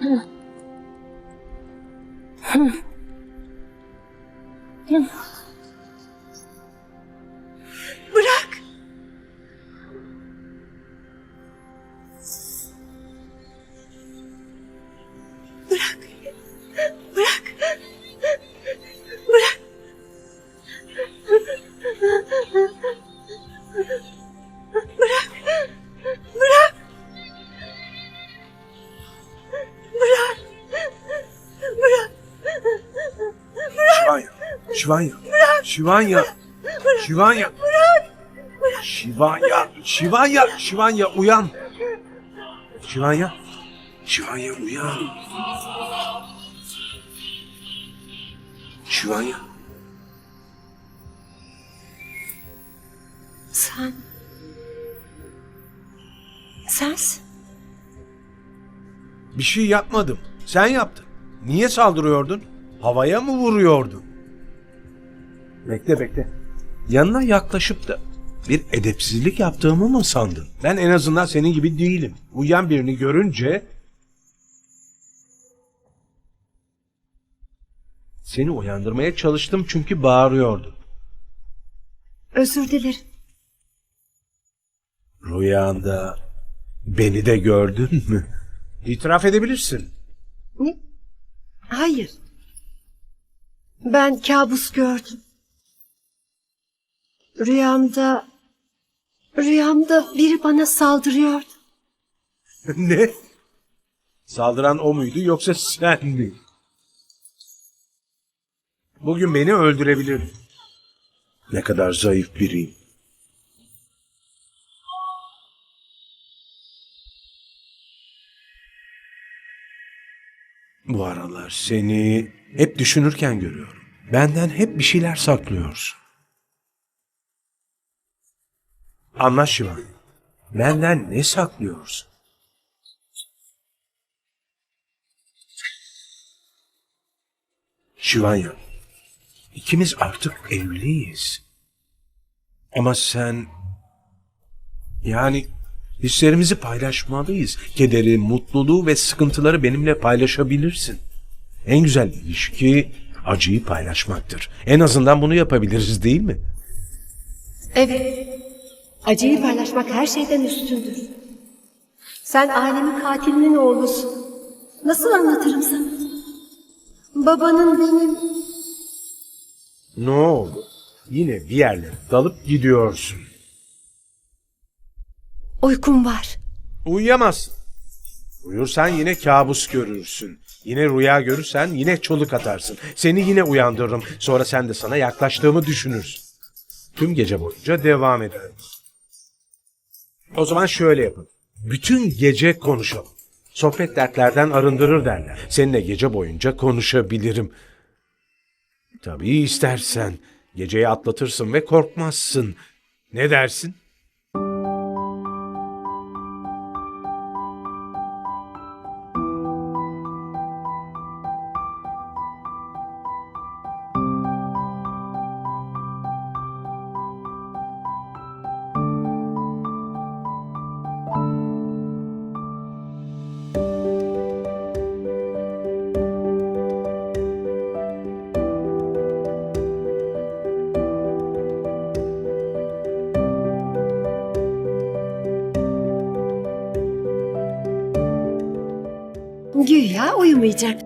哼哼 Şivanya. Şivanya. Şivanya. Şivanya. Şivanya. Şivanya. Uyan. Şivanya. Şivanya uyan. Şivanya. Sen... Sensin. Bir şey yapmadım. Sen yaptın. Niye saldırıyordun? Havaya mı vuruyordun? Bekle bekle. Yanına yaklaşıp da bir edepsizlik yaptığımı mı sandın? Ben en azından senin gibi değilim. Uyuyan birini görünce seni uyandırmaya çalıştım çünkü bağırıyordun. Özür dilerim. Rüyanda beni de gördün mü? İtiraf edebilirsin. Ne? Hayır. Ben kabus gördüm. Rüyamda... Rüyamda biri bana saldırıyordu. ne? Saldıran o muydu yoksa sen mi? Bugün beni öldürebilir. Ne kadar zayıf biriyim. Bu aralar seni hep düşünürken görüyorum. Benden hep bir şeyler saklıyorsun. Anlaş Şivan. Benden ne saklıyorsun? Şivanya, ikimiz artık evliyiz. Ama sen... Yani hislerimizi paylaşmalıyız. Kederi, mutluluğu ve sıkıntıları benimle paylaşabilirsin. En güzel ilişki acıyı paylaşmaktır. En azından bunu yapabiliriz değil mi? Evet. Acıyı paylaşmak her şeyden üstündür. Sen ailemin katilinin oğlusun. Nasıl anlatırım sana? Babanın benim... Ne oldu? Yine bir yerlere dalıp gidiyorsun. Uykum var. Uyuyamazsın. Uyursan yine kabus görürsün. Yine rüya görürsen yine çoluk atarsın. Seni yine uyandırırım. Sonra sen de sana yaklaştığımı düşünürsün. Tüm gece boyunca devam eder. O zaman şöyle yapın. Bütün gece konuşalım. Sohbet dertlerden arındırır derler. Seninle gece boyunca konuşabilirim. Tabii istersen. Geceyi atlatırsın ve korkmazsın. Ne dersin? Güya uyumayacak.